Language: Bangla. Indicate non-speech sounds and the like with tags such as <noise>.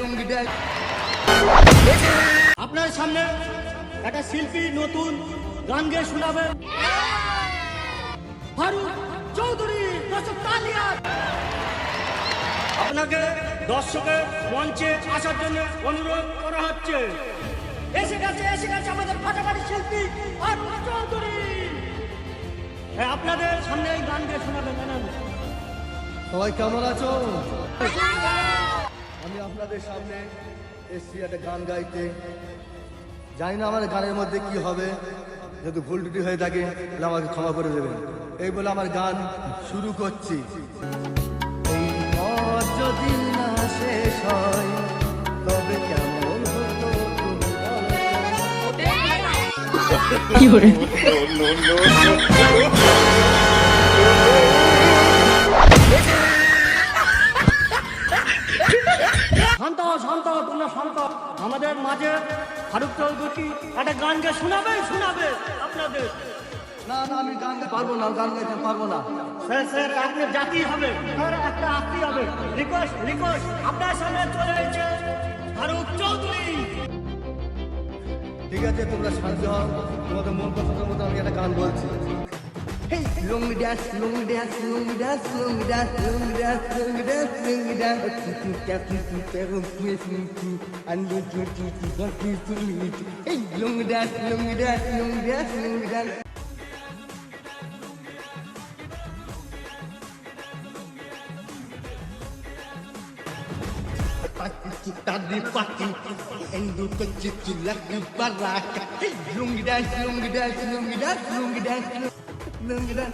লুঙ্গি. আপনার সামনে একটা শিল্পী নতুন গান গেয়ে শোনাবে। ফারুক চৌধুরী দর্শক তালিয়া আপনাকে দর্শকের মঞ্চে আসার জন্য অনুরোধ করা হচ্ছে। এসে গেছে এসে গেছে আমাদের ফাটাফাটি শিল্পী ফারুক চৌধুরী। হ্যাঁ আপনাদের সামনে এই গান গেয়ে শোনাবেন ম্যাডাম সবাই কেমন আছো? আমি আপনাদের সামনে এসছি একটা গান গাইতে। জানি না আমার গানের মধ্যে কি হবে। যদি ভুল টুটি হয়ে থাকে তাহলে আমাকে ক্ষমা করে দেবেন। এই বলে আমার গান শুরু করছি। এই পথ যদি না শেষ হয় তবে কেমন হতো তুমি <laughs> হও, তোমরা শান্ত আমাদের মাঝে ফারুক চৌধুরী একটা গান গেয়ে শোনাবে শোনাবে আপনাদের। না না আমি গান গাইতে পারব না গান গাইতে পারব না। স্যার স্যার আপনি জাতি হবে স্যার একটা আত্মী হবে। রিকোয়েস্ট রিকোয়েস্ট আপনার সামনে চলে এসেছে ফারুক চৌধুরী। ঠিক আছে তোমরা শান্ত হও। তোমাদের মন পছন্দের মতো আমি একটা গান বলছি। Long Hey, long dance, lonely dance, lonely dance, lonely dance, lonely dance, lonely dance, lonely dance. And you do to something to me. Hey, lonely dance, lonely dance, lonely dance, lonely dance. Tadi pati Endu kecil lagi baraka Long dance, long dance, long dance, long dance 能给咱